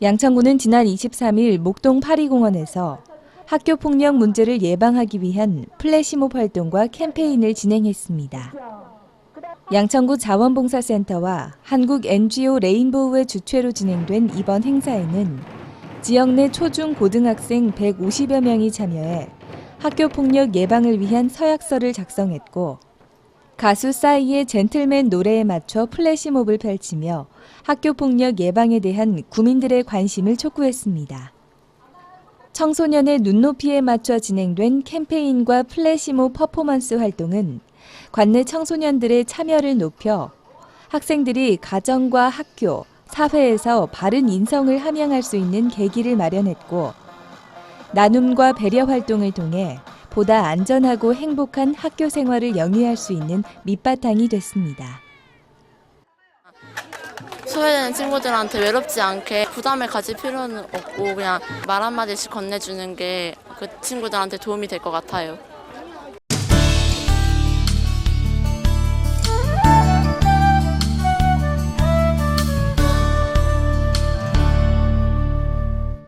양천구는 지난 23일 목동 파리공원에서 학교 폭력 문제를 예방하기 위한 플래시몹 활동과 캠페인을 진행했습니다. 양천구 자원봉사센터와 한국 NGO 레인보우의 주최로 진행된 이번 행사에는 지역 내 초중 고등학생 150여 명이 참여해 학교 폭력 예방을 위한 서약서를 작성했고 가수 싸이의 젠틀맨 노래에 맞춰 플래시몹을 펼치며 학교 폭력 예방에 대한 구민들의 관심을 촉구했습니다. 청소년의 눈높이에 맞춰 진행된 캠페인과 플래시몹 퍼포먼스 활동은 관내 청소년들의 참여를 높여 학생들이 가정과 학교, 사회에서 바른 인성을 함양할 수 있는 계기를 마련했고 나눔과 배려 활동을 통해 보다 안전하고 행복한 학교 생활을 영위할 수 있는 밑바탕이 됐습니다. 소외되는 친구들한테 외롭지 않게 부담을 가질 필요는 없고 그냥 말 한마디씩 건네주는 게 그 친구들한테 도움이 될 것 같아요.